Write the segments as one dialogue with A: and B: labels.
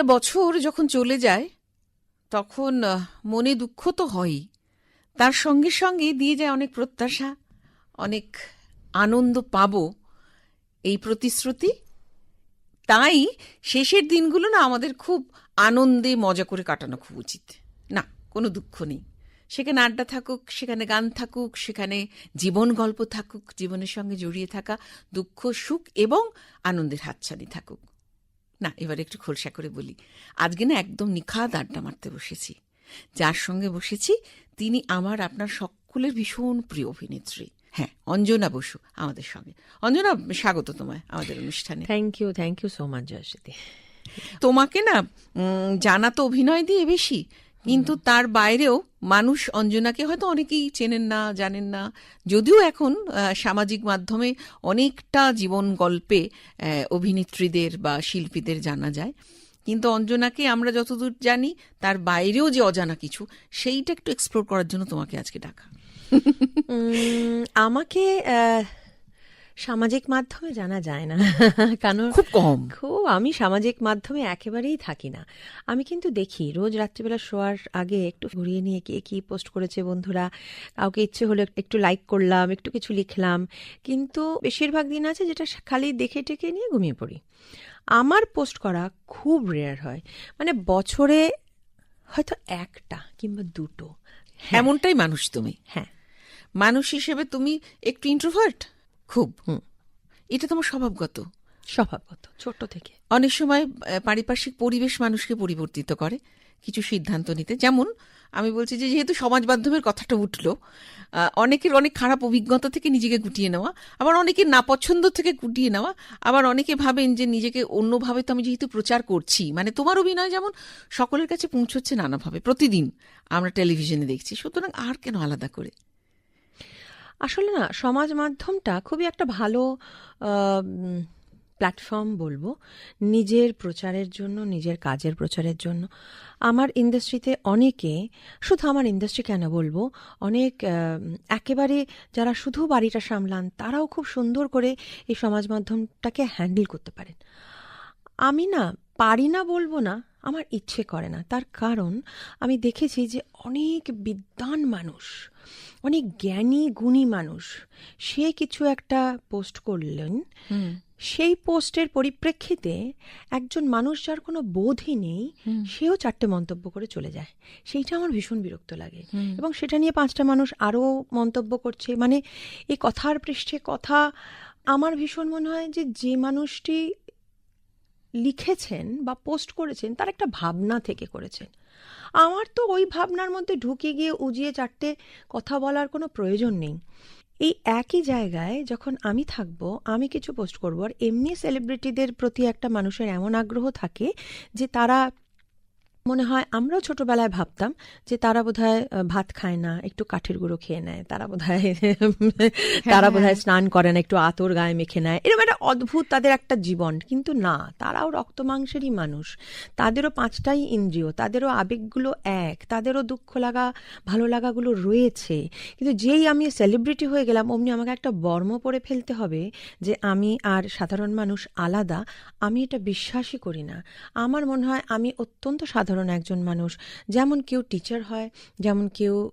A: একটা বছর যখন চলে যায়, তখন মনে দুঃখ তো হয়ই। তার সঙ্গে সঙ্গে দিয়ে যায় অনেক প্রত্যাশা, অনেক আনন্দ পাবো এই প্রতিশ্রুতি। তাই শেষের দিনগুলো না আমাদের খুব আনন্দে মজা করে কাটানো খুব উচিত। না, কোনো দুঃখ নেই। সেখানে আড্ডা থাকুক, সেখানে গান থাকুক, সেখানে জীবন গল্প থাকুক, জীবনের সঙ্গে জড়িয়ে থাকা দুঃখ, সুখ এবং আনন্দের হাতছানি থাকুক। না এবার একটু খোলসা করে বলি। আজকে না একদম নিখাদ আড্ডা মারতে বসেছি। যার সঙ্গে বসেছি তিনি আমার আপনার সকলের ভীষণ প্রিয় অভিনেত্রী। হ্যাঁ অঞ্জনা বসু আমাদের সঙ্গে। অঞ্জনা স্বাগত তোমায় আমাদের অনুষ্ঠানে।
B: Thank you thank you so much জয়সিদি
A: তোমাকে না জানা তো অভিনয় দিয়ে বেশি কিন্তু তার বাইরেও মানুষ অঞ্জনাকে হয়তো অনেকেই চেনেন না, জানেন না। যদিও এখন সামাজিক মাধ্যমে অনেকটা জীবন গল্পে অভিনেত্রীদের বা শিল্পীদের জানা যায়। কিন্তু অঞ্জনাকে আমরা যতদূর জানি, তার বাইরেও যে অজানা কিছু, সেইটা একটু এক্সপ্লোর করার জন্য তোমাকে আজকে ডাকা।
B: আমাকে সামাজিক মাধ্যমে জানা যায় না। কারণ
A: খুব কম।
B: খুব আমি সামাজিক মাধ্যমে একেবারেই থাকি না। আমি কিন্তু দেখি রোজ রাত্রিবেলা শোয়ার আগে একটু ঘুরিয়ে নিয়ে কে কি পোস্ট করেছে বন্ধুরা কাউকে ইচ্ছে হলো একটু লাইক করলাম একটু কিছু লিখলাম। কিন্তু বেশিরভাগ দিন আছে যেটা খালি দেখে টেকে নিয়ে ঘুমিয়ে পড়ি। আমার পোস্ট করা খুব রেয়ার হয়। মানে বছরে হয়তো একটা কিংবা দুটো।
A: এমনটাই মানুষ তুমি।
B: হ্যাঁ।
A: মানুষ হিসেবে তুমি একটু ইন্ট্রোভার্ট খুব। এটা তোমার স্বভাবগত?
B: স্বভাবগত ছোট থেকে।
A: অনেক সময় পারিপার্শ্বিক পরিবেশ মানুষকে পরিবর্তিত করে কিছু সিদ্ধান্ত নিতে। যেমন আমি বলছি যে যেহেতু সমাজ মাধ্যমের কথাটা উঠল অনেকের অনেক খারাপ অভিজ্ঞতা থেকে নিজেকে গুটিয়ে নেওয়া আবার অনেকের নাপছন্দ থেকে গুটিয়ে নেওয়া আবার অনেকে ভাবেন যে নিজেকে অন্যভাবে তো আমি যেহেতু প্রচার করছি মানে তোমার অভিনয় যেমন সকলের কাছে পৌঁছচ্ছে নানাভাবে। প্রতিদিন আমরা টেলিভিশনে দেখছি সুতরাং আর কেন আলাদা করে?
B: আসলে না সমাজ মাধ্যমটা খুবই একটা ভালো প্ল্যাটফর্ম বলব। নিজের প্রচারের জন্য, নিজের কাজের প্রচারের জন্য। আমার ইন্ডাস্ট্রিতে অনেকে, শুধু আমার ইন্ডাস্ট্রি কেন বলব, অনেক একেবারে যারা শুধু বাড়িটা সামলান, তারাও খুব সুন্দর করে এই সমাজ মাধ্যমটাকে হ্যান্ডেল করতে পারেন। আমি না, পারি না বলব না আমার ইচ্ছে করে না। তার কারণ আমি দেখেছি যে অনেক বিদ্বান মানুষ অনেক জ্ঞানী গুণী মানুষ সে কিছু একটা পোস্ট করলেন। সেই পোস্টের পরিপ্রেক্ষিতে একজন মানুষ যার কোনো বোধই নেই সেও চারটে মন্তব্য করে চলে যায়। সেইটা আমার ভীষণ বিরক্ত লাগে। এবং সেটা নিয়ে পাঁচটা মানুষ আরও মন্তব্য করছে। মানে এই কথার পৃষ্ঠে কথা আমার ভীষণ মনে হয় যে যে মানুষটি লিখেছেন বা পোস্ট করেছেন, তার একটা ভাবনা থেকে করেছেন। আমার তো ওই ভাবনার মধ্যে ঢুকে গিয়ে উজিয়ে চারটে কথা বলার কোনো প্রয়োজন নেই। এই একই জায়গায় যখন আমি থাকব, আমি কিছু পোস্ট করব, আর এমনি সেলিব্রিটিদের প্রতি একটা মানুষের এমন আগ্রহ থাকে যে তারা মনে হয় আমরাও ছোটবেলায় ভাবতাম যে তারা বোধহয় আহ, ভাত খায় না একটু কাঠের গুঁড়ো খেয়ে নেয়। তারা বোধহয় তারা বোধহয় স্নান করে না একটু আতর গায়ে মেখে নেয়। এরকম একটা অদ্ভুত তাদের একটা জীবন। কিন্তু না তারাও রক্ত মাংসেরই মানুষ। তাদেরও পাঁচটাই ইন্দ্রিয় তাদেরও আবেগগুলো এক তাদেরও দুঃখ লাগা ভালো লাগাগুলো রয়েছে। কিন্তু যেই আমি সেলিব্রিটি হয়ে গেলাম অমনি আমাকে একটা বর্ম পরে ফেলতে হবে যে আমি আর সাধারণ মানুষ আলাদা। আমি এটা বিশ্বাসই করি না। আমার মনে হয় আমি অত্যন্ত সাধারণ একজন মানুষ, যেমন কেউ টিচার হয়, যেমন কেউ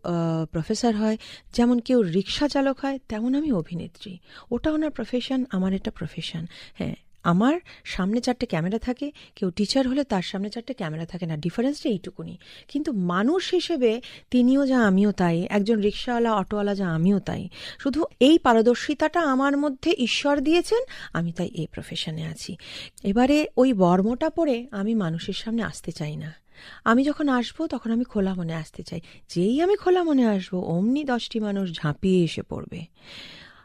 B: প্রফেসর হয়, যেমন কেউ রিক্সা চালক হয়, তেমন আমি অভিনেত্রী। ওটা ওনার প্রফেশন আমার এটা প্রফেশন হ্যাঁ আমার সামনে চারটে ক্যামেরা থাকে, কেউ টিচার হলে তার সামনে চারটে ক্যামেরা থাকে না ডিফারেন্সটা এইটুকুনি। কিন্তু মানুষ হিসেবে তিনিও যা আমিও তাই, একজন রিক্সাওয়ালা, অটোওয়ালা যা আমিও তাই। শুধু এই পারদর্শিতাটা আমার মধ্যে ঈশ্বর দিয়েছেন, আমি তাই এই প্রফেশনে আছি। এবারে ওই বর্মটা পরে আমি মানুষের সামনে আসতে চাই না। আমি যখন আসব তখন আমি খোলা মনে আসতে চাই। যেই আমি খোলা মনে আসব অমনি দশটি মানুষ ঝাঁপিয়ে এসে পড়বে।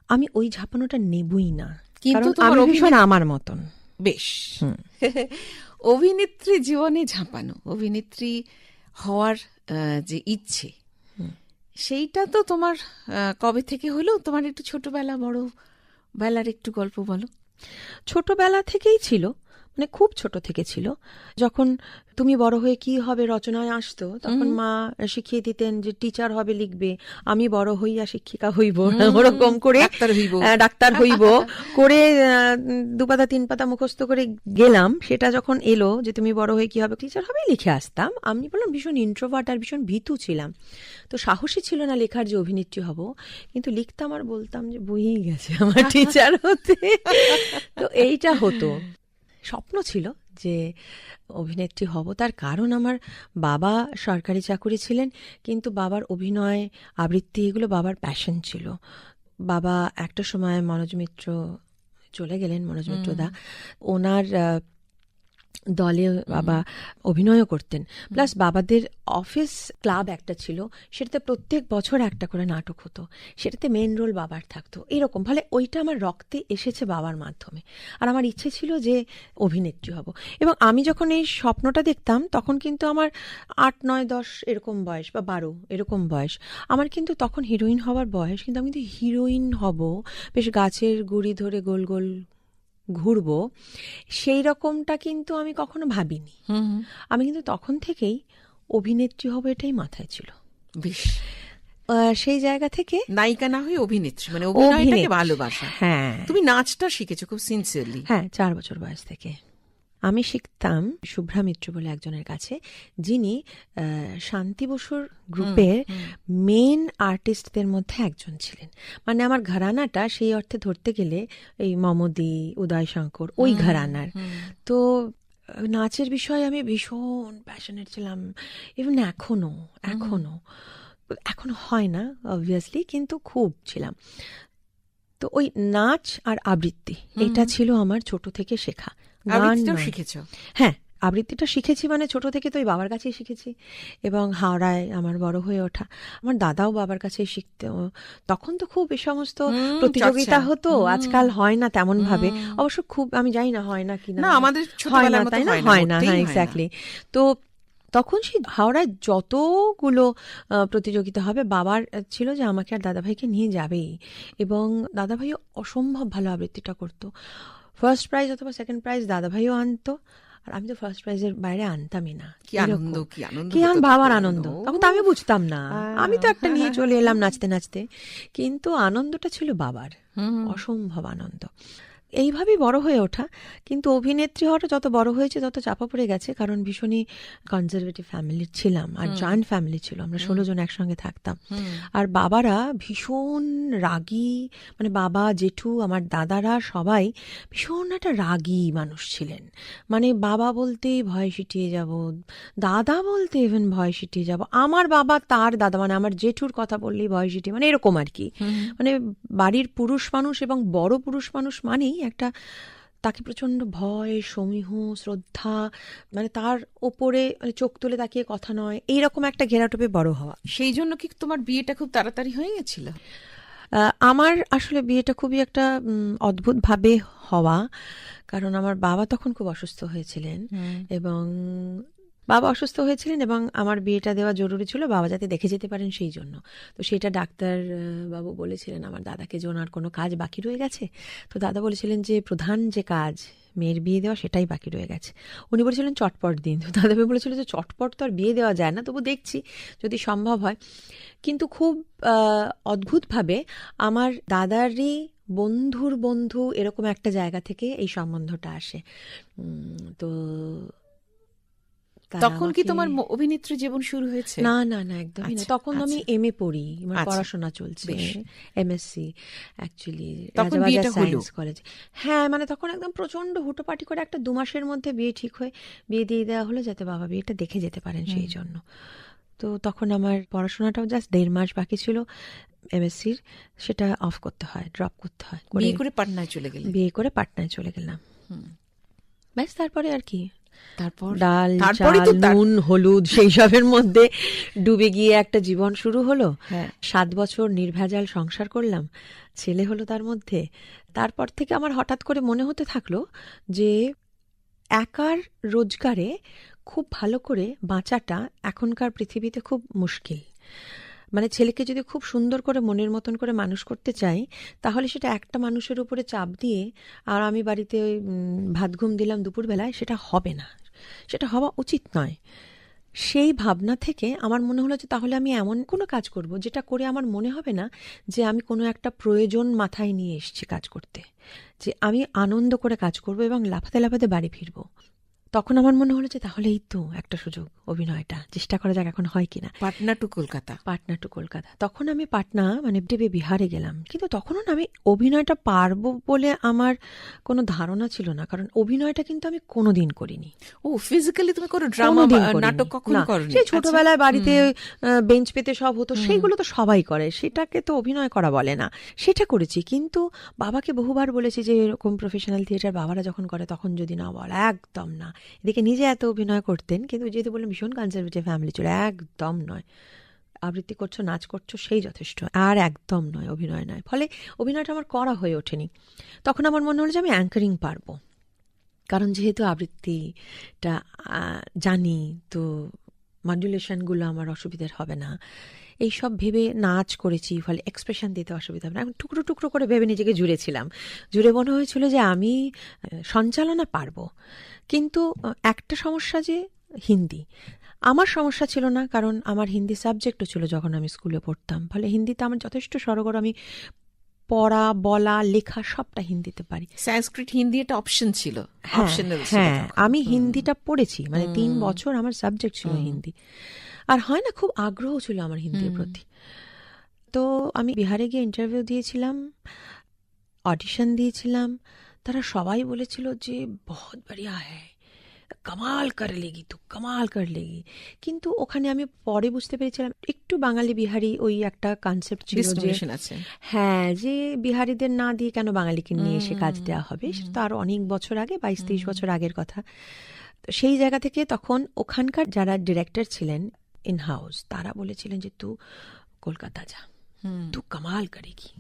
B: আমি ওই ঝাঁপানোটা নেবই না।
A: কিন্তু
B: আমি ভীষণ আমার মতন।
A: বেশ। অভিনেত্রী জীবনে ঝাঁপানো অভিনেত্রী হওয়ার যে ইচ্ছে সেইটা তো তোমার কবে থেকে হলো? তোমার একটু ছোটবেলা বড় বেলার একটু গল্প বলো।
B: ছোটবেলা থেকেই ছিল। মানে খুব ছোট থেকে ছিল। যখন তুমি বড় হয়ে কি হবে রচনায় আসতো তখন মা শিখিয়ে দিতেন যে টিচার হবে লিখবে আমি বড় হইয়া শিক্ষিকা হইব। ওরকম করে
A: ডাক্তার হইব।
B: করে দু পাতা তিন পাতা মুখস্থ করে গেলাম। সেটা যখন এলো যে তুমি বড় হয়ে কি হবে টিচার হবে লিখে আসতাম। আমি বললাম ভীষণ ইন্ট্রোভার্ট আর ভীষণ ভীতু ছিলাম। তো সাহসী ছিল না লেখার যে অভিনেত্রী হব। কিন্তু লিখতাম আর বলতাম যে বইই গেছে আমার টিচার হতে। তো এইটা হতো। স্বপ্ন ছিল যে অভিনেত্রী হব। তার কারণ আমার বাবা সরকারি চাকুরি ছিলেন কিন্তু বাবার অভিনয় আবৃত্তি এগুলো বাবার প্যাশন ছিল। বাবা একটা সময় মনোজ মিত্র চলে গেলেন মনোজ মিত্র দা ওনার দলে বাবা অভিনয়ও করতেন। প্লাস বাবাদের অফিস ক্লাব একটা ছিল সেটাতে প্রত্যেক বছর একটা করে নাটক হতো। সেটাতে মেন রোল বাবার থাকতো। এরকম ফলে ওইটা আমার রক্তে এসেছে বাবার মাধ্যমে। আর আমার ইচ্ছে ছিল যে অভিনেত্রী হব। এবং আমি যখন এই স্বপ্নটা দেখতাম তখন কিন্তু আমার আট নয় দশ এরকম বয়স বা বারো এরকম বয়স। আমার কিন্তু তখন হিরোইন হওয়ার বয়স কিন্তু আমি কিন্তু হিরোইন হব বেশ গাছের গুড়ি ধরে গোল গোল ঘুরবো সেই রকমটা কিন্তু আমি কখনো ভাবিনি। আমি কিন্তু তখন থেকেই অভিনেত্রী হব এটাই মাথায় ছিল।
A: বেশ।
B: সেই জায়গা থেকে
A: নায়িকা না হয়ে অভিনেত্রী মানে অভিনয়টাকে। ভালোবাসা।
B: হ্যাঁ।
A: তুমি নাচটা শিখেছো খুব সিনসিয়ারলি
B: হ্যাঁ চার বছর বয়স থেকে। আমি শিখতাম শুভ্রা মিত্র বলে একজনের কাছে যিনি শান্তি বসুর গ্রুপের মেন আর্টিস্টদের মধ্যে একজন ছিলেন। মানে আমার ঘরানাটা সেই অর্থে ধরতে গেলে এই মমদি উদয় শঙ্কর ওই ঘরানার। তো নাচের বিষয়ে আমি ভীষণ প্যাশনেট ছিলাম। ইভেন এখনও এখনও। এখন হয় না অবভিয়াসলি কিন্তু খুব ছিলাম। তো ওই নাচ আর আবৃত্তি এটা ছিল আমার ছোট থেকে শেখা।
A: আবৃত্তিটাও শিখেছো?
B: হ্যাঁ আবৃত্তিটা শিখেছি মানে ছোট থেকে তো ওই বাবার কাছেই শিখেছি। এবং হাওড়ায় আমার বড় হয়ে ওঠা। আমার দাদাও বাবার কাছেই শিখতে। তখন তো খুব এ সমস্ত প্রতিযোগিতা হতো। আজকাল হয় না তেমন ভাবে অবশ্য খুব আমি জানি না হয় না কিনা
A: না, আমাদের
B: হয় না তাই না?
A: হয় না,
B: হয় এক্স্যাক্টলি তো তখন সেই হাওড়ায় যতগুলো প্রতিযোগিতা হবে বাবার ছিল যে আমাকে আর দাদাভাইকে নিয়ে যাবেই। এবং দাদাভাইও অসম্ভব ভালো আবৃত্তিটা করতো। ফার্স্ট প্রাইজ অথবা সেকেন্ড প্রাইজ দাদাভাইও আনতো। আর আমি তো ফার্স্ট প্রাইজের বাইরে আনতামই না।
A: কি আনন্দ কি আনন্দ
B: কি আমার বাবার আনন্দ? তখন তো আমি বুঝতাম না। আমি তো একটা নিয়ে চলে এলাম নাচতে নাচতে। কিন্তু আনন্দটা ছিল বাবার। অসম্ভব আনন্দ। এইভাবেই বড় হয়ে ওঠা। কিন্তু অভিনেত্রী হওয়াটা যত বড় হয়েছে তত চাপা পড়ে গেছে কারণ ভীষণই কনজারভেটিভ ফ্যামিলির ছিলাম আর জয়েন্ট ফ্যামিলি ছিল। আমরা ষোলো জন একসঙ্গে থাকতাম। আর বাবারা ভীষণ রাগী মানে বাবা জেঠু আমার দাদারা সবাই ভীষণ একটা রাগী মানুষ ছিলেন। মানে বাবা বলতেই ভয় সিটিয়ে যাব দাদা বলতে ইভেন ভয় সিটিয়ে যাব। আমার বাবা তার দাদা মানে আমার জেঠুর কথা বললেই ভয় সিটিয়ে মানে এরকম আর কি। মানে বাড়ির পুরুষ মানুষ এবং বড় পুরুষ মানুষ মানেই একটা তাকে প্রচণ্ড ভয় সমীহ শ্রদ্ধা মানে তার ওপরে মানে চোখ তুলে তাকিয়ে কথা নয় এইরকম একটা ঘেরাটোপে বড় হওয়া।
A: সেই জন্য কি তোমার বিয়েটা খুব তাড়াতাড়ি হয়ে গেছিল?
B: আমার আসলে বিয়েটা খুবই একটা অদ্ভুতভাবে হওয়া। কারণ আমার বাবা তখন খুব অসুস্থ হয়েছিলেন এবং বাবা অসুস্থ হয়েছিলেন এবং আমার বিয়েটা দেওয়া জরুরি ছিল, বাবা যাতে দেখে যেতে পারেন সেই জন্য। তো সেটা ডাক্তার বাবু বলেছিলেন, আমার দাদাকে যে ওনার কোনো কাজ বাকি রয়ে গেছে? তো দাদা বলেছিলেন যে, প্রধান যে কাজ, মেয়ের বিয়ে দেওয়া সেটাই বাকি রয়ে গেছে। উনি বলেছিলেন, চটপট দিন। তো দাদা ভাই বলেছিল যে, চটপট তো আর বিয়ে দেওয়া যায় না, তবু দেখছি যদি সম্ভব হয়। কিন্তু খুব অদ্ভুতভাবে আমার দাদারই বন্ধুর বন্ধু এরকম একটা জায়গা থেকে এই সম্বন্ধটা আসে। তো
A: তখন কি তোমার অভিনেত্রী জীবন শুরু হয়েছে?
B: না না না একদমই না।
A: আচ্ছা,
B: তখন আমি
A: আচ্ছা।
B: এম এ পড়ি আমার
A: আচ্ছা,
B: পড়াশোনা চলছে। এমএসসি অ্যাকচুয়ালি
A: তখন বিয়েটা হলো?
B: কলেজ হ্যাঁ মানে তখন একদম প্রচণ্ড হুটোপাটি করে একটা দু মাসের মধ্যে বিয়ে ঠিক হয়ে বিয়ে দিয়ে দেওয়া হলো যাতে বাবা বিয়েটা দেখে যেতে পারেন সেই জন্য। তো তখন আমার পড়াশোনাটাও জাস্ট দেড় মাস বাকি ছিল এমএসসির সেটা অফ করতে হয় ড্রপ করতে হয়।
A: বিয়ে করে পাটনায় চলে গেলাম
B: বিয়ে করে পাটনায় চলে গেলাম। ব্যাস তারপরে আর কি।
A: তারপর?
B: ডাল চাল নুন হলুদ সেই সবের মধ্যে ডুবে গিয়ে একটা জীবন শুরু হলো।
A: হ্যাঁ।
B: সাত বছর নির্ভেজাল সংসার করলাম ছেলে হলো তার মধ্যে। তারপর থেকে আমার হঠাৎ করে মনে হতে থাকল যে একার রোজগারে খুব ভালো করে বাঁচাটা এখনকার পৃথিবীতে খুব মুশকিল। মানে ছেলেকে যদি খুব সুন্দর করে মনের মতন করে মানুষ করতে চাই, তাহলে সেটা একটা মানুষের উপরে চাপ দিয়ে আর আমি বাড়িতে ভাত ঘুম দিলাম দুপুরবেলায়, সেটা হবে না। সেটা হওয়া উচিত নয়। সেই ভাবনা থেকে আমার মনে হলো যে তাহলে আমি এমন কোনো কাজ করব যেটা করে আমার মনে হবে না যে আমি কোনো একটা প্রয়োজন মাথায় নিয়ে এসেছি কাজ করতে। যে আমি আনন্দ করে কাজ করব এবং লাফাতে লাফাতে বাড়ি ফিরবো। তখন আমার মনে হলো যে তাহলে এই তো একটা সুযোগ অভিনয়টা। চেষ্টা করা যাক এখন হয় কিনা।
A: পাটনা টু কলকাতা।
B: পাটনা টু কলকাতা। তখন আমি পাটনা মানে দেবে বিহারে গেলাম। কিন্তু তখনও না আমি অভিনয়টা পারব বলে আমার কোনো ধারণা ছিল না। কারণ অভিনয়টা কিন্তু আমি কোনোদিন করিনি।
A: ও ফিজিক্যালি তুমি কোনো ড্রামা নাটক কখনো করনি?
B: সেই ছোটবেলায় বাড়িতে বেঞ্চ পেতে সব হতো। সেইগুলো তো সবাই করে। সেটাকে তো অভিনয় করা বলে না। সেটা করেছি। কিন্তু বাবাকে বহুবার বলেছি যে এরকম প্রফেশনাল থিয়েটার বাবারা যখন করে তখন যদি না বল একদম না। এদিকে নিজে এত অভিনয় করতেন, কিন্তু যেহেতু বললাম ভীষণ কনজারভেটিভ ফ্যামিলি ছিল, একদম নয়। আবৃত্তি করছ, নাচ করছ, সেই যথেষ্ট, আর একদম নয় অভিনয় নয়। ফলে অভিনয়টা আমার করা হয়ে ওঠেনি। তখন আমার মনে হলো যে আমি অ্যাঙ্কারিং পারব। কারণ যেহেতু আবৃত্তিটা জানি, তো মডুলেশনগুলো আমার অসুবিধার হবে না। এইসব ভেবে নাচ করেছি ফলে এক্সপ্রেশন দিতে অসুবিধা হবে না। এখন টুকরো টুকরো করে ভেবে নিজেকে জুড়েছিলাম। জুড়ে মনে হয়েছিল যে আমি সঞ্চালনা পারব। কিন্তু একটা সমস্যা যে হিন্দি। আমার সমস্যা ছিল না কারণ আমার হিন্দি সাবজেক্টও ছিল যখন আমি স্কুলে পড়তাম। ফলে হিন্দিতে আমার যথেষ্ট সরগর আমি পড়া বলা লেখা সবটা হিন্দিতে পারি।
A: সংস্কৃত হিন্দি একটা অপশন ছিল।
B: হ্যাঁ হ্যাঁ আমি হিন্দিটা পড়েছি। মানে তিন বছর আমার সাবজেক্ট ছিল হিন্দি। আর হয় না খুব আগ্রহ ছিল আমার হিন্দির প্রতি। তো আমি বিহারে গিয়ে ইন্টারভিউ দিয়েছিলাম অডিশন দিয়েছিলাম। তারা সবাই বলেছিল যে বহুত বড়িয়া হ্যায় কামাল কর লেগি তো কামাল কর লেগি। কিন্তু ওখানে আমি পরে বুঝতে পেরেছিলাম একটু বাঙালি বিহারি ওই একটা কনসেপ্ট ছিল যে
A: আছে।
B: হ্যাঁ যে বিহারিদের না দিয়ে কেন বাঙালিকে নিয়ে এসে কাজ দেওয়া হবে? সেটা তো আরও অনেক বছর আগে বাইশ তেইশ বছর আগের কথা। সেই জায়গা থেকে তখন ওখানকার যারা ডিরেক্টর ছিলেন ইন হাউস তারা বলেছিলেন যে তু কলকাতা যা। তু কামাল করেগি।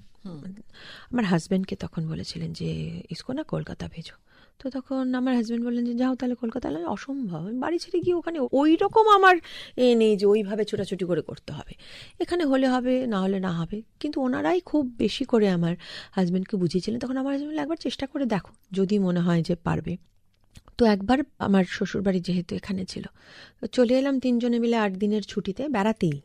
B: আমার হাজব্যান্ডকে তখন বলেছিলেন যে ইসকো না কলকাতা ভেজো? তো তখন আমার হাজব্যান্ড বললেন যে যাও তাহলে কলকাতা। অসম্ভব আমি বাড়ি ছেড়ে গিয়ে ওখানে ওই রকম আমার এ নেই যে ওইভাবে ছোটাছুটি করে করতে হবে। এখানে হলে হবে না হলে না হবে। কিন্তু ওনারাই খুব বেশি করে আমার হাজব্যান্ডকে বুঝিয়েছিলেন। তখন আমার হাজব্যান্ড একবার চেষ্টা করে দেখো যদি মনে হয় যে পারবে। তো একবার আমার শ্বশুরবাড়ি যেহেতু এখানে ছিল চলে এলাম তিনজনে মিলে আট দিনের ছুটিতে, বেড়াতেই।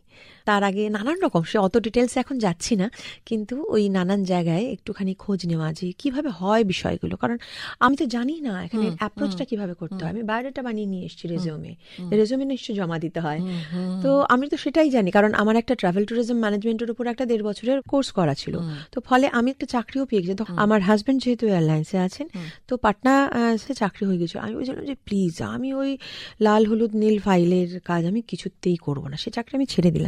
B: তার আগে নানান রকম সে অত ডিটেলস এখন যাচ্ছি না কিন্তু ওই নানান জায়গায় একটুখানি খোঁজ নেওয়া যে কীভাবে হয় বিষয়গুলো। কারণ আমি তো জানি না এখানে অ্যাপ্রোচটা কীভাবে করতে হয়। আমি বায়োডাটা বানিয়ে নিয়ে এসেছি রেজিউমে রেজিউমে নিশ্চয়ই জমা দিতে হয়। তো আমি তো সেটাই জানি কারণ আমার একটা ট্রাভেল ট্যুরিজম ম্যানেজমেন্টের উপর একটা দেড় বছরের কোর্স করা ছিল। তো ফলে আমি একটা চাকরিও পেয়ে গেছি। তো আমার হাজব্যান্ড যেহেতু এয়ারলাইন্সে আছেন তো পাটনা সে চাকরি হয়ে গেছে। আমি বলছিলাম যে প্লিজ আমি ওই লাল হলুদ নীল ফাইলের কাজ আমি কিছুতেই করব না। সে চাকরি আমি ছেড়ে দিলাম।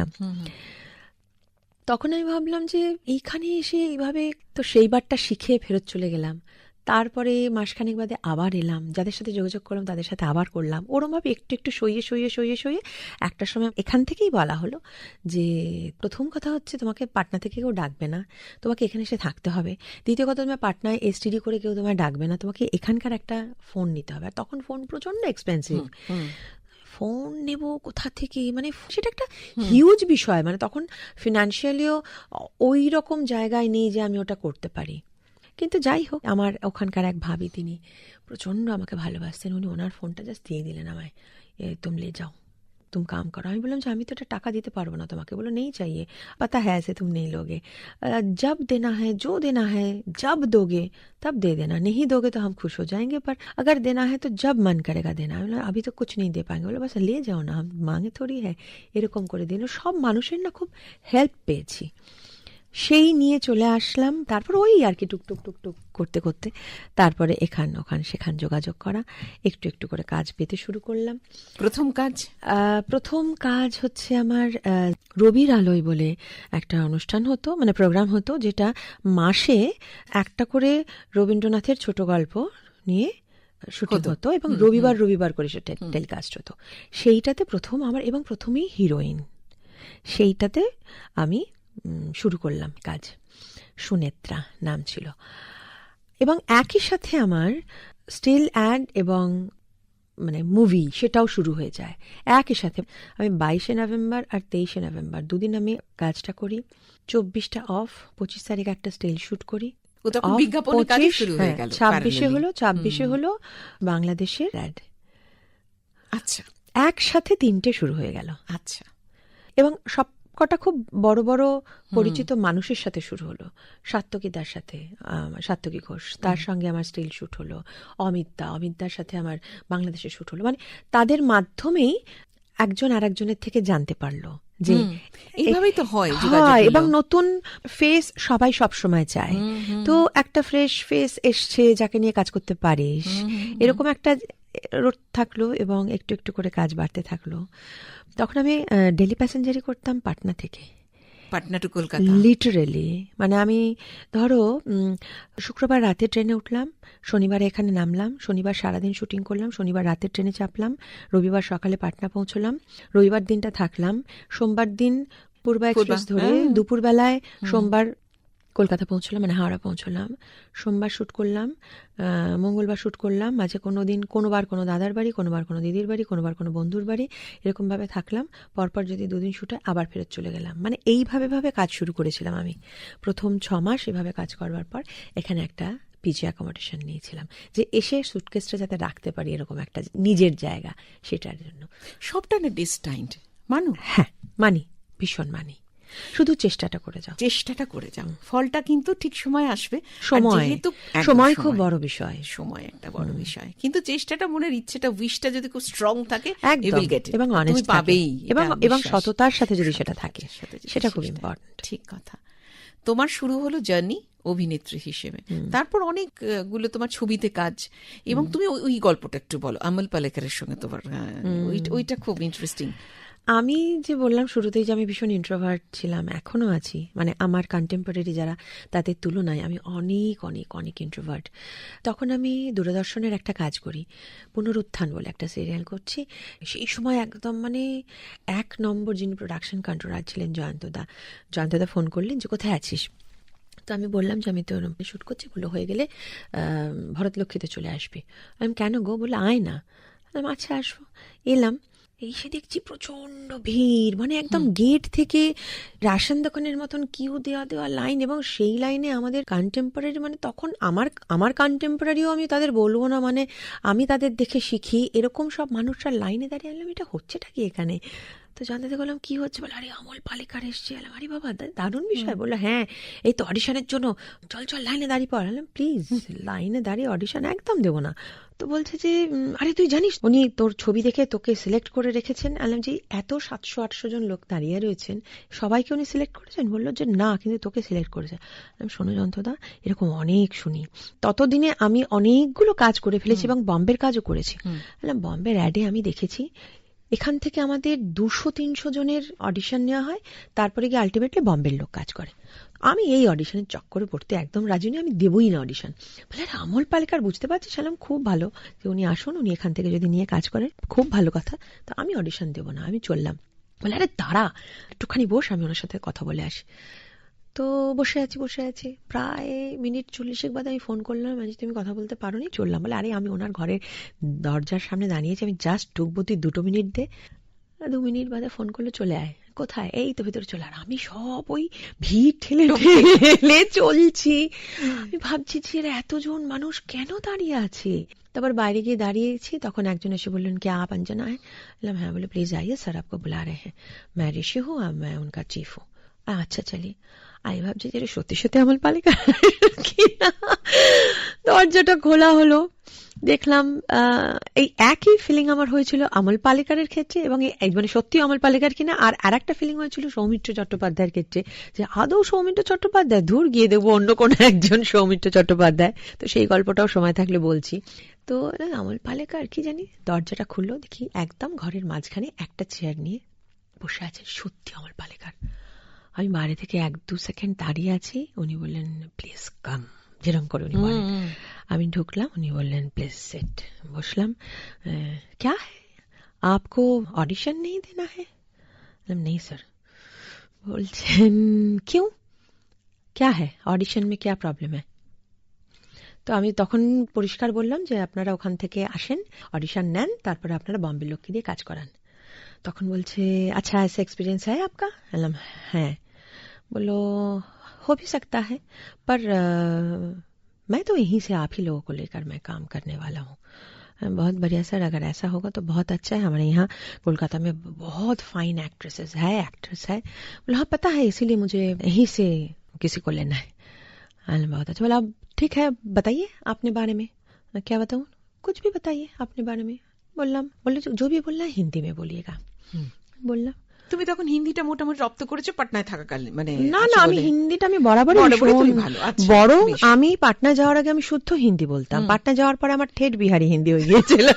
B: তখন আমি ভাবলাম যে এইখানে এসে এইভাবে তো সেইবারটা শিখে ফেরত চলে গেলাম। তারপরে মাসখানেক বাদে আবার এলাম। যাদের সাথে যোগাযোগ করলাম তাদের সাথে আবার করলাম। ওরমভাবে একটু একটু সইয়ে সইয়ে সইয়ে সইয়ে একটা সময় এখান থেকেই বলা হলো যে প্রথম কথা হচ্ছে তোমাকে পাটনা থেকে কেউ ডাকবে না। তোমাকে এখানে এসে থাকতে হবে। দ্বিতীয় কথা তোমার পাটনায় এসটিডি করে কেউ তোমায় ডাকবে না। তোমাকে এখানকার একটা ফোন নিতে হবে। আর তখন ফোন প্রচণ্ড এক্সপেন্সিভ ফোন নেব কোথা থেকে? মানে সেটা একটা হিউজ বিষয়। মানে তখন ফিনান্সিয়ালিও ওই রকম জায়গায় নেই যে আমি ওটা করতে পারি। কিন্তু যাই হোক আমার ওখানকার এক ভাবি তিনি প্রচণ্ড আমাকে ভালোবাসতেন। উনি ওনার ফোনটা জাস্ট দিয়ে দিলেন আমায়। তুমি যাও। তুম কাম করো আমি বললাম যে আমি তো এটা টাকা দিতে পারবো না তোমাকে বলো নেই চাইয়ে पता है ऐसे तुम नहीं लोगे अ, जब देना है जो देना है जब दोगे तब दे देना नहीं दोगे तो हम खुश हो जाएंगे पर अगर देना है तो जब मन करेगा देना আমি বললাম, अभी तो कुछ नहीं दे पाएंगे বলে বাস ले যাও না हम मांगे थोड़ी है এরকম করে দিল সব মানুষের না খুব হেল্প পেয়েছি সেই নিয়ে চলে আসলাম। তারপর ওই আর কি টুকটুক টুকটুক করতে করতে। তারপরে এখান ওখান সেখান যোগাযোগ করা। একটু একটু করে কাজ পেতে শুরু করলাম।
A: প্রথম কাজ?
B: প্রথম কাজ হচ্ছে আমার রবির আলোয় বলে একটা অনুষ্ঠান হতো মানে প্রোগ্রাম হতো যেটা মাসে একটা করে রবীন্দ্রনাথের ছোট গল্প নিয়ে শুটিং
A: হতো।
B: এবং রবিবার রবিবার করে সেটা টেলিকাস্ট হতো। সেইটাতে প্রথম আমার এবং প্রথমেই হিরোইন। সেইটাতে আমি শুরু করলাম কাজ। সুনেত্রা নাম ছিল। এবং একই সাথে আমার স্টিল অ্যাড এবং মানে মুভি সেটাও শুরু হয়ে যায়। একই সাথে আমি বাইশে নভেম্বর আর তেইশে নভেম্বর দুদিন আমি কাজটা করি। চব্বিশটা অফ পঁচিশ তারিখ একটা স্টিল শুট করি।
A: ও তখন
B: Off
A: বিজ্ঞাপনের কাজই
B: 25,
A: শুরু হয়ে
B: ছাব্বিশে। হলো ছাব্বিশে হলো বাংলাদেশের অ্যাড
A: আচ্ছা।
B: একসাথে তিনটে শুরু হয়ে গেল।
A: আচ্ছা।
B: এবং সব কটা খুব বড় বড় পরিচিত মানুষের সাথে শুরু হলো। সাত্তকীদার সাথে আম, সাত্তকী ঘোষ তার সঙ্গে আমার স্টিল শুট হলো অমিতদা অমিতদার সাথে আমার বাংলাদেশে শুট হলো। মানে তাদের মাধ্যমেই একজন আর একজনের থেকে জানতে পারল যে
A: এইভাবেই তো হয়
B: হয় এবং নতুন ফেস সবাই সব সময় চায় তো একটা ফ্রেশ ফেস এসছে যাকে নিয়ে কাজ করতে পারিস। এরকম একটা রোড থাকল এবং একটু একটু করে কাজ বাড়তে থাকল। তখন আমি ডেলি প্যাসেঞ্জারি করতাম পাটনা থেকে।
A: পাটনা টু কলকাতা।
B: লিটারেলি মানে আমি ধরো শুক্রবার রাতে ট্রেনে উঠলাম শনিবার এখানে নামলাম শনিবার সারাদিন শুটিং করলাম শনিবার রাতে ট্রেনে চাপলাম রবিবার সকালে পাটনা পৌঁছলাম রবিবার দিনটা থাকলাম সোমবার দিন পূর্বা এক্সপ্রেস ধরে
A: হ্যাঁ।
B: দুপুরবেলায় সোমবার কলকাতা পৌঁছলাম মানে হাওড়া পৌঁছলাম। সোমবার শ্যুট করলাম মঙ্গলবার শ্যুট করলাম মাঝে কোনো দিন কোনোবার কোনো দাদার বাড়ি কোনোবার কোনো দিদির বাড়ি কোনোবার কোনো বন্ধুর বাড়ি এরকমভাবে থাকলাম। পরপর যদি দুদিন শ্যুটে আবার ফেরত চলে গেলাম। মানে এইভাবে ভাবে কাজ শুরু করেছিলাম আমি। প্রথম ছ মাস এভাবে কাজ করবার পর এখানে একটা পিজি অ্যাকোমোডেশন নিয়েছিলাম যে এসে সুটকেসটা যাতে রাখতে পারি এরকম একটা নিজের জায়গা সেটার জন্য।
A: সবটা না ডিস্টাইন্ড মানু?
B: হ্যাঁ মানি ভীষণ মানি। শুধু চেষ্টাটা করে যাও।
A: চেষ্টাটা করে যাও। ফলটা কিন্তু ঠিক সময় আসবে।
B: সময়। সময় খুব বড় বিষয়।
A: সময় একটা বড় বিষয়। কিন্তু চেষ্টাটা মনের ইচ্ছেটা উইশটা যদি খুব স্ট্রং থাকে
B: একদম। এবং অনেস্ট
A: পাবেই
B: এবং এবং সততার সাথে যদি সেটা থাকে সেটা খুব ইম্পর্টেন্ট
A: ঠিক কথা। তোমার শুরু হলো জার্নি অভিনেত্রী হিসেবে। তারপর অনেকগুলো তোমার ছবিতে কাজ। এবং তুমি ওই- গল্পটা একটু বলো আমল পালেকারের সঙ্গে তোমার ওইটা খুব ইন্টারেস্টিং
B: আমি যে বললাম শুরুতেই যে আমি ভীষণ ইন্ট্রোভার্ট ছিলাম এখনও আছি। মানে আমার কন্টেম্পোরারি যারা, তাদের তুলনায় আমি অনেক অনেক অনেক ইন্ট্রোভার্ট তখন আমি দূরদর্শনের একটা কাজ করি, পুনরুত্থান বলে একটা সিরিয়াল করছি। সেই সময় একদম মানে এক নম্বর যিনি প্রোডাকশন কন্ট্রোলার ছিলেন জয়ন্তদা জয়ন্তদা ফোন করলেন যে, কোথায় আছিস? তো আমি বললাম যে, আমি তো শ্যুট করছি বলে হয়ে গেলে ভরতলক্ষ্মীতে চলে আসবি। আমি কেন গো? বলে আয় না। আচ্ছা আসব। এলাম। এসে দেখছি প্রচণ্ড ভিড়। মানে একদম গেট থেকে রাশন দোকানের মতন কিউ দেওয়া দেওয়া লাইন এবং সেই লাইনে আমাদের কন্টেম্পোরারি মানে তখন আমার আমার কন্টেম্পোরারিও আমি তাদের বলব না মানে আমি তাদের দেখে শিখি। এরকম সব মানুষরা লাইনে দাঁড়িয়ে আনলাম এটা হচ্ছেটা কি এখানে? তো জানতে বললাম কি হচ্ছে? বলে আরে আমল পালিকার এসছে। এলাম আরে বাবা দারুণ বিষয়। বলল হ্যাঁ এই তো অডিশনের জন্য। চল চল লাইনে দাঁড়িয়ে পড়। আলাম প্লিজ লাইনে দাঁড়িয়ে অডিশন একদম দেবো না। তো বলছে যে আরে তুই জানিস উনি তোর ছবি দেখে তোকে সিলেক্ট করে রেখেছেন? আলাম যে এত সাতশো আটশো জন লোক দাঁড়িয়ে রয়েছেন সবাইকে উনি সিলেক্ট করেছেন? বলল যে না কিন্তু তোকে সিলেক্ট করেছে। শোনো যন্ত্রদা এরকম অনেক শুনি। ততদিনে আমি অনেকগুলো কাজ করে ফেলেছি এবং বম্বের কাজও করেছি। বম্বের অ্যাডে আমি দেখেছি এখান থেকে আমাদের দুশো তিনশো জনের অডিশন নেওয়া হয়, তারপরে গিয়ে আলটিমেটলি বম্বের লোক কাজ করে। আমি এই অডিশনের চক্করে পড়তে একদম রাজি নই, আমি দেবই না অডিশন বলে, আরে, আমল পালিকার, বুঝতে পারছি সালাম, খুব ভালো। যে উনি আসুন, উনি এখান থেকে যদি নিয়ে কাজ করেন, খুব ভালো কথা। তো আমি অডিশন দেবো না, আমি চললাম। বলে, আরে, দাঁড়া, একটুখানি বস, আমি ওনার সাথে কথা বলে আসি। তো বসে আছি বসে আছি প্রায় মিনিট চল্লিশেক বাদে আমি ফোন করলাম আমি তুমি কথা বলতে পারো নি চললাম বলে আরে আমি ওনার ঘরের দরজার সামনে দাঁড়িয়েছি আমি জাস্ট ঢুকবো তুই দুটো মিনিট দে আর দু মিনিট বাদে ফোন করলে চলে আয় কোথায় এই তো ভেতরে চলে আর আমি সব ওই ভিড় ঠেলে ঠেলে চলছি আমি ভাবছি যে এরা এতজন মানুষ কেন দাঁড়িয়ে আছে তারপর বাইরে গিয়ে দাঁড়িয়েছি তখন একজন এসে বললেন কি আপ अंजना है বললাম হ্যাঁ বলে প্লিজ आइए सर आपको बुला रहे हैं मैं ऋषि हूँ और मैं उनका चीफ हूँ আচ্ছা চলিয়ে আমি ভাবছি যে সত্যি সত্যি আমল পালিকা? দরজাটা খোলা হলো। দেখলাম এই একই ফিলিং আমার হয়েছিল আমল পালিকারের ক্ষেত্রে এবং এই- মানে সত্যি আমল পালিকার কিনা, আর আর একটা ফিলিং হয়েছিল সৌমিত্র চট্টোপাধ্যায়ের ক্ষেত্রে যে আদৌ সৌমিত্র চট্টোপাধ্যায় দূর গিয়ে দেবো অন্য কোনো একজন সৌমিত্র চট্টোপাধ্যায়। তো সেই গল্পটাও সময় থাকলে বলছি। তো আমল পালেকার কি জানি? দরজাটা খুললো, দেখি একদম ঘরের মাঝখানে একটা চেয়ার নিয়ে বসে আছে সত্যি আমল পালেকার। আমি বাইরে থেকে এক দু সেকেন্ড দাঁড়িয়ে আছি। উনি বললেন প্লিজ কাম। যেরকম করে উনি বলেন। আমি ঢুকলাম উনি বললেন প্লিজ সেট। বসলাম। ক্যা আপকো অডিশন নেই দেনা হ্যাঁ নেই স্যার। বলছেন কেউ ক্যা হ্যাঁ অডিশন মে ক্যা প্রবলেম হ্যাঁ তো আমি তখন পরিষ্কার বললাম যে আপনারা ওখান থেকে আসেন অডিশন নেন তারপরে আপনারা বম্বে লোককে দিয়ে কাজ করান। তখন বলছে আচ্ছা এসে এক্সপিরিয়েন্স হ্যাঁ আপকা? হ্যাঁ। बोलो हो भी सकता है पर अ, मैं तो यहीं से आप ही लोगों को लेकर मैं काम करने वाला हूँ। बहुत बढ़िया सर अगर ऐसा होगा तो बहुत अच्छा है। हमारे यहाँ कोलकाता में बहुत फाइन एक्ट्रेसेस है एक्ट्रेस है। बोला हाँ पता है इसीलिए मुझे यहीं से किसी को लेना है। बहुत अच्छा। बोला ठीक है बताइए अपने बारे में। मैं क्या बताऊँ? कुछ भी बताइए अपने बारे में। बोलना बोले जो, जो भी बोलना है हिंदी में बोलिएगा। बोलना।
A: তুমি তখন হিন্দিটা মোটামুটি রপ্ত করেছো পাটনায় থাকাকালীন মানে
B: না
A: আছো
B: না আমি
A: বলে।
B: হিন্দিটা আমি বরাবরই
A: বরাবরই তুমি
B: ভীষণ-
A: ভালো, আচ্ছা,
B: বরং
A: বেশ।
B: আমি পাটনা যাওয়ার আগে আমি শুদ্ধ হিন্দি বলতাম পাটনা যাওয়ার পরে আমার ঠেট বিহারি হিন্দি হয়ে গিয়েছিল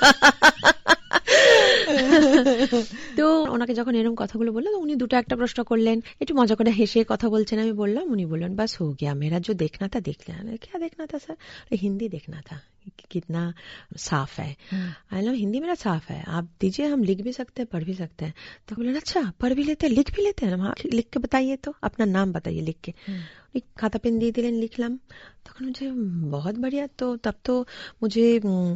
B: তো ওনাকে যখন এরকম কথাগুলো বললাম তো উনি দুটো একটা প্রশ্ন করলেন একটু মজা করে হেসে কথা বলছেন আমি বললাম উনি বললেন বাস हो गया मेरा जो देखना था देख लिया मैंने, क्या देखना था सर अरे, हिंदी देखना था कि कितना साफ़ है। आई लव हिंदी मेरा साफ़ है। आप दीजिए हम लिख भी सकते हैं पढ़ भी सकते हैं। तो बोले अच्छा पढ़ भी लेते हैं लिख भी लेते हैं। हाँ लिख के बताइए तो अपना नाम बताइए लिख के। উনি খাতা পেন দিয়ে দিলেন লিখলাম তখন मुझे बहुत बढ़िया तो तब तो मुझे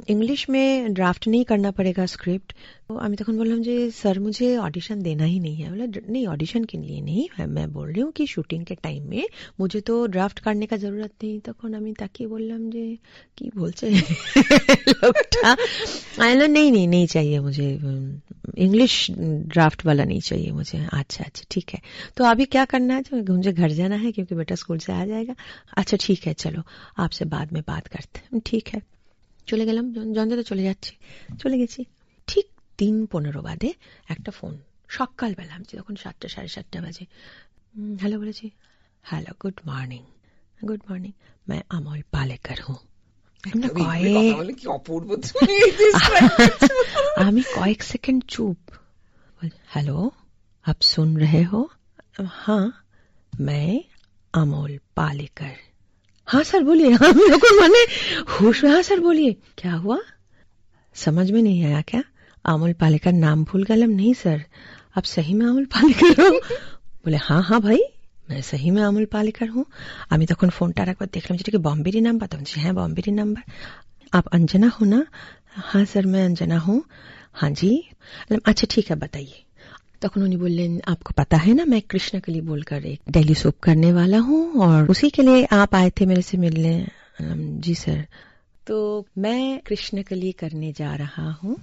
B: इंग्लिश में ड्राफ्ट नहीं करना पड़ेगा स्क्रिप्ट तो আমি তখন বললাম যে স্যার मुझे ऑडिशन देना ही नहीं है बोला नहीं ऑडिशन के लिए नहीं है मैं बोल रही हूँ कि शूटिंग के टाइम में मुझे तो ड्राफ्ट करने का जरूरत नहीं তখন আমি তাকিয়ে বললাম যে কি বলছে লোকটা आई नो नहीं नहीं नहीं चाहिए मुझे इंग्लिश ड्राफ्ट वाला नहीं चाहिए मुझे अच्छा अच्छा ठीक है तो अभी क्या करना है तो मुझे घर जाना है क्योंकि बेटा स्कूल से आ जाएगा अच्छा ठीक है चलो आपसे बाद में बात करते हैं ठीक है চলে গেলাম জঞ্জা তো চলে যাচ্ছি চলে গেছি ঠিক তিন পনেরো বাদে একটা ফোন সকালবেলা আমি তখন সাতটা সাড়ে সাতটা বাজে হ্যালো বলেছি hello good morning good morning मैं अमोल पालेकर हूँ আমরা
A: তুমি এভাবে
B: কয়েক
A: কথা বলে কি অপূর্ব তুমি describe করছো।
B: আমি কয়েক সেকেন্ড চুপ हेलो आप सुन रहे हो हाँ मैं अमोल पालेकर। हाँ सर, बोलिए। हाँ मेरे को मैंने होश में। हाँ सर, बोलिए। क्या हुआ? समझ में नहीं आया क्या? अमोल पालेकर नाम भूल गलम नहीं, सर। आप सही में अमोल पालेकर हो? बोले हाँ हाँ भाई, मैं सही में অমল পালেকার হুঁ আমি তখন ফোনটা একবার দেখলাম যেটা কি বম্বেরই নাম্বার তখন হ্যাঁ বম্বেরই नंबर आप अंजना हो ना? हाँ सर, मैं अंजना हूँ। हाँ जी। मतलब, अच्छा ठीक है, बताइए। तक उन्होंने बोले आपको पता है ना मैं कृष्णा के लिए बोलकर एक डेली सोप करने वाला हूँ और उसी के लिए आप आए थे मेरे से मिलने। जी सर। तो मैं कृष्ण के लिए करने जा रहा हूँ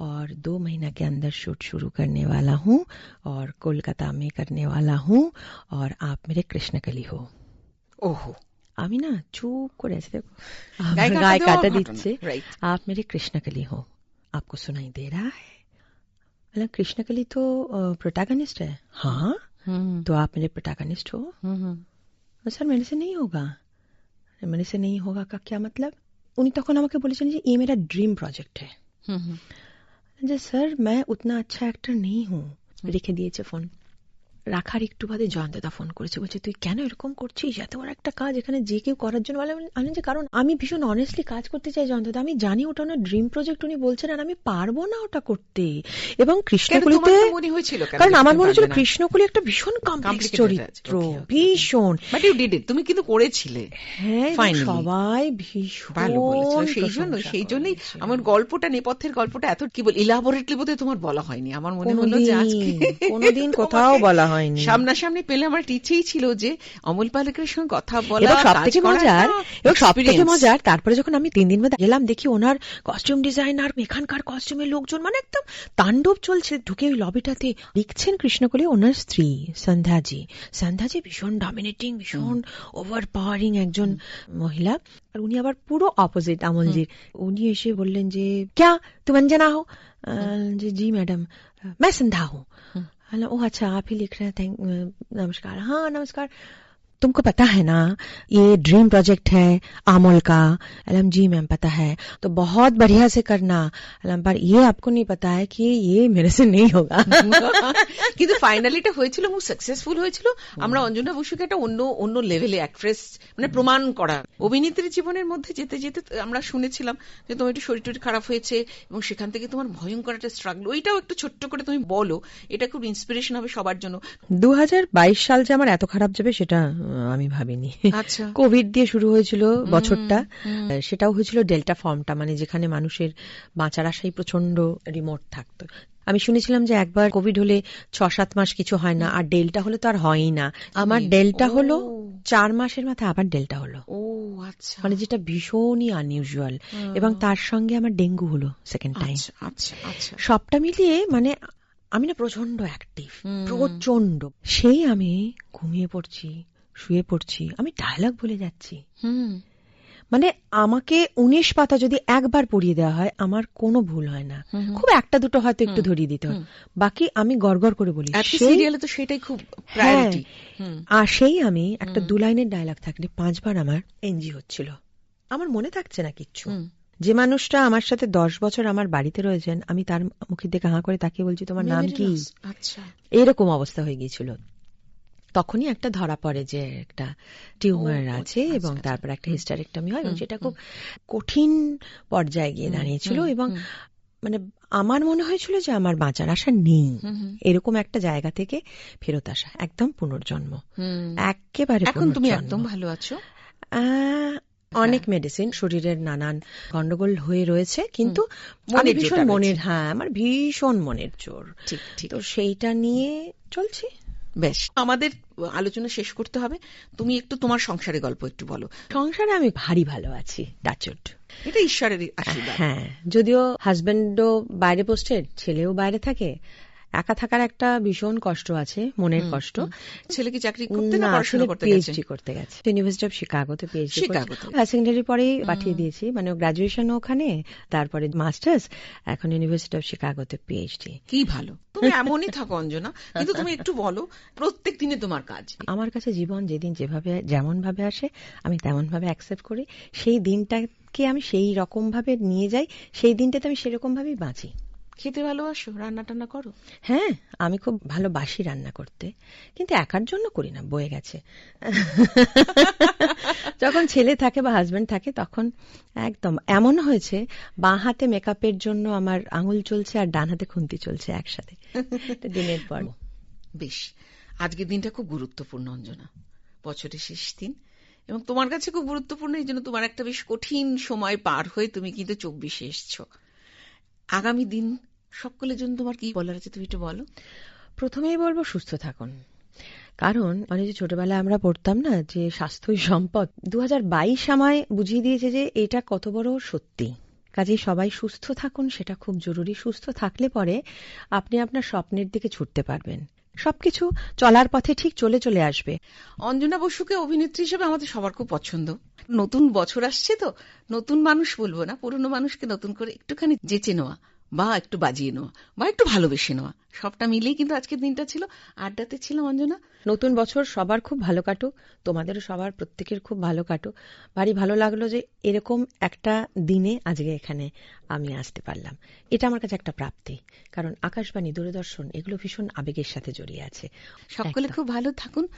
B: और दो महीना के अंदर शूट शुरू करने वाला हूँ और कोलकाता में करने वाला हूँ और आप मेरे कृष्ण কলি হো
A: ওহো
B: আমি না को করে আছে দেখো
A: গায়ে কাটা
B: দিচ্ছে आप मेरे कृष्ण কলি हो। आपको सुनाई दे रहा है? मतलब कृष्णकली तो प्रोटैगनिस्ट है हाँ
A: হুম
B: तो आप मेरे प्रोटैगनिस्ट हो
A: হুম হুম
B: और सर मेरे से नहीं होगा अरे, मेरे से नहीं होगा का क्या मतलब উনি তখন আমাকে বলেছেন যে ये मेरा ड्रीम प्रोजेक्ट है
A: হুম হুম
B: যে স্যার मैं उतना अच्छा एक्टर नहीं हूँ রেখে দিয়েছে ফোন রাখার একটু বাদে জয়ন্তদা ফোন করেছে। বলছে তুই কেন এরকম করছিস? এত বড় একটা কাজ এখানে যে কেউ করার জন্য বলে আমি যে কারণ আমি ভীষণ অনেস্টলি কাজ করতে চাই জয়ন্তদা। আমি জানি ওটা ওনার ড্রিম প্রজেক্ট উনি বলছেন আর আমি পারব না ওটা করতে। এবং কৃষ্ণকুলিতে
A: মনে হয়েছিল
B: কারণ আমার মনে
A: না?
B: কৃষ্ণকুলি একটা ভীষণ কমপ্লেক্স চরিত্র. ভীষণ।
A: বাট ইউ ডিড ইট তুমি কিন্তু করেছিলে।
B: হ্যাঁ সবাই ভীষণ
A: সেই জন্য সেই জন্যই আমার গল্পটা নেপথ্যের গল্পটা এত কি বল ইলাবোরেটলি বোধহয় তোমার বলা হয়নি। আমার মনে হলো যে আজকে
B: কোনোদিন- কোথাও বলা হয়নি।
A: সামনাসামনি পেলে আমার ইচ্ছেই ছিল যে অমল পালকের সঙ্গে কথা বলা সবথেকে
B: মজার এবং
A: সবথেকে
B: মজার তারপরে যখন আমি তিন দিন মধ্যে গেলাম দেখি ওনার কস্টিউম ডিজাইনার এখানকার কস্টিউমের লোকজন মানে একদম তাণ্ডব চলছে ঢুকে ওই লবিটাতে লিখছেন কৃষ্ণকলি ওনার স্ত্রী সন্ধ্যাজি। সন্ধ্যাজি ভীষণ ডমিনেটিং ভীষণ ওভার পাওয়ারিং একজন মহিলা। আর উনি আবার পুরো অপোজিট আমলজির। উনি এসে বললেন যে ক্যা? তুমি জানা হো জি ম্যাডাম মেসেন্ধা হো। हेलो ओह अच्छा आप ही लिख रहे हैं थैंक नमस्कार हाँ नमस्कार तुमको पता है ना ये ड्रीम प्रोजेक्ट है आमोल का अलम जी मैम पता है तो बहुत बढ़िया से करना अलम पर ये आपको नहीं पता है कि ये मेरे से नहीं होगा
A: কিন্তু ফাইনালি এটা হয়েছিল এবং সাকসেসফুল হয়েছিল আমরা অঞ্জনা বসুকে একটা অন্য অন্য লেভেলে অ্যাক্ট্রেস মানে প্রমাণ করা অভিনেত্রীর জীবনের মধ্যে যেতে যেতে আমরা শুনেছিলাম যে তোমার একটু শরীর টরীর খারাপ হয়েছে এবং সেখান থেকে তোমার ভয়ঙ্কর একটা স্ট্রাগল ওইটাও একটু ছোট্ট করে তুমি বলো এটা খুব ইন্সপিরেশন হবে সবার জন্য
B: 2022 সাল যে আমার এত খারাপ যাবে সেটা আমি ভাবিনি।
A: আচ্ছা।
B: কোভিড দিয়ে শুরু হয়েছিল বছরটা। সেটাও হয়েছিল ডেল্টা ফর্মটা মানে যেখানে মানুষের বাঁচার আশাই প্রচণ্ড রিমোট থাকতো। আমি শুনেছিলাম যে একবার কোভিড হলে ছ সাত মাস কিছু হয় না আর ডেল্টা হলে তো আর হয়ই না। আমার ডেল্টা হলো চার মাসের মাথায় আবার ডেল্টা হলো।
A: ও আচ্ছা।
B: মানে যেটা ভীষণই আনইউজুয়াল এবং তার সঙ্গে আমার ডেঙ্গু হলো সেকেন্ড টাইম
A: আচ্ছা আচ্ছা আচ্ছা।
B: সবটা মিলিয়ে মানে আমি না প্রচণ্ড অ্যাক্টিভ প্রচণ্ড সেই আমি ঘুমিয়ে পড়ছি। শুয়ে পড়ছি আমি ডায়লগ বলে যাচ্ছি। মানে আমাকে উনিশ পাতা যদি একবার পড়িয়ে দেওয়া হয় আমার কোনো ভুল হয় না। খুব একটা দুটো হয়তো একটু ধরিয়ে দিতে হয়। বাকি আমি গড়গড় করে বলি
A: সিরিয়ালে তো সেটাই খুব প্রায়োরিটি
B: আর সেই আমি একটা দু লাইনের ডায়লগ থাকলে পাঁচবার আমার এনজি হচ্ছিল। আমার মনে থাকছে না কিচ্ছু। যে মানুষটা আমার সাথে দশ বছর আমার বাড়িতে রয়েছেন আমি তার মুখের দিকে হাঁ করে তাকিয়ে বলছি তোমার নাম কি?
A: আচ্ছা।
B: এরকম অবস্থা হয়ে গিয়েছিল। তখনই একটা ধরা পড়ে যে একটা টিউমার আছে
A: আচ্ছা,
B: এবং
A: আচ্ছা,
B: তারপর একটা হিস্টারেক্টমি হয় এবং সেটা খুব কঠিন পর্যায়ে গিয়ে দাঁড়িয়েছিল এবং মানে আমার মনে হয়েছিল যে আমার বাঁচার আশা নেই। এরকম একটা জায়গা থেকে ফেরত আসা একদম পুনর্জন্ম। একেবারে
A: এখন তুমি একদম ভালো আছো?
B: আহ, অনেক মেডিসিন শরীরের নানান গন্ডগোল হয়ে রয়েছে কিন্তু আমি ভীষণ মনের হ্যাঁ আমার ভীষণ মনের জোর। তো সেইটা নিয়ে চলছি।
A: বেশ। আমাদের আলোচনা শেষ করতে হবে। তুমি একটু তোমার সংসারের গল্প একটু বলো।
B: সংসারে আমি ভারী ভালো আছি টাচট
A: এটা ঈশ্বরের আশীর্বাদ।
B: হ্যাঁ যদিও হাজবেন্ডও বাইরে পোস্টেড ছেলেও বাইরে থাকে একা থাকার একটা ভীষণ কষ্ট আছে মনের কষ্ট।
A: ছেলে কি চাকরি করতে না পড়াশোনা করতে গেছে?
B: পিএইচডি করতে গেছে। ইউনিভার্সিটি অফ শিকাগোতে পিএইচডি
A: শিকাগোতে।
B: সেকেন্ডারি পরেই পাঠিয়ে দিয়েছি। মানে গ্রাজুয়েশন ওখানে তারপরে মাস্টার্স এখন ইউনিভার্সিটি অফ শিকাগোতে পিএইচডি
A: কি ভালো। তুমি এমনই থাকো অঞ্জনা। কিন্তু তুমি একটু বলো প্রত্যেক দিনে তোমার কাজ
B: আমার কাছে জীবন যেদিন যেভাবে যেমন ভাবে আসে আমি তেমন ভাবে অ্যাকসেপ্ট করি। সেই দিনটাকে আমি সেই রকম ভাবে নিয়ে যাই সেই দিনটাতে আমি সেরকম ভাবেই বাঁচি।
A: খেতে ভালোবাসো? রান্না টান্না করো?
B: হ্যাঁ আমি খুব ভালোবাসি রান্না করতে। কিন্তু একার জন্য করি না বয়ে গেছে। যখন ছেলে থাকে বা হাজবেন্ড থাকে তখন একদম এমন হয়েছে বাঁ হাতে মেকআপের জন্য আমার আঙুল চলছে আর ডান হাতে খুন্তি চলছে একসাথে। দিনের পর।
A: বেশ। আজকের দিনটা খুব গুরুত্বপূর্ণ অঞ্জনা। বছরের শেষ দিন। এবং তোমার কাছে খুব গুরুত্বপূর্ণ এই জন্য তোমার একটা বেশ কঠিন সময় পার হয়ে তুমি কিন্তু চব্বিশে এসছো। আগামী দিন সকলের জন্য তোমার কি বলার আছে তুমি একটু বলো?
B: প্রথমেই বলব সুস্থ থাকুন। কারণ মানে যে ছোটবেলায় আমরা পড়তাম না যে স্বাস্থ্যই সম্পদ দু বাইশ আমায় বুঝিয়ে দিয়েছে যে এটা কত বড় সত্যি। কাজেই সবাই সুস্থ থাকুন সেটা খুব জরুরি। সুস্থ থাকলে পরে আপনি আপনার স্বপ্নের দিকে ছুটতে পারবেন। সবকিছু চলার পথে ঠিক চলে চলে আসবে।
A: অঞ্জনা বসুকে অভিনেত্রী হিসেবে আমাদের সবার খুব পছন্দ। নতুন বছর আসছে তো নতুন মানুষ বলব না পুরনো মানুষকে নতুন করে একটুখানি যেচে নেওয়া। বা একটু বাজিয়ে নেওয়া বা একটু ভালোবেসে নেওয়া। সবটা মিলেই কিন্তু আজকের দিনটা ছিল। আড্ডাতে ছিলাম অঞ্জনা।
B: নতুন বছর সবার খুব ভালো কাটুক তোমাদেরও সবার প্রত্যেকের খুব ভালো কাটুক। ভারী ভালো লাগল যে এরকম একটা দিনে আজকে এখানে আমি আসতে পারলাম। এটা আমার কাছে একটা প্রাপ্তি কারণ আকাশবাণী দূরদর্শন এগুলো ভীষণ আবেগের সাথে জড়িয়ে আছে।
A: সকলে খুব ভালো থাকুন।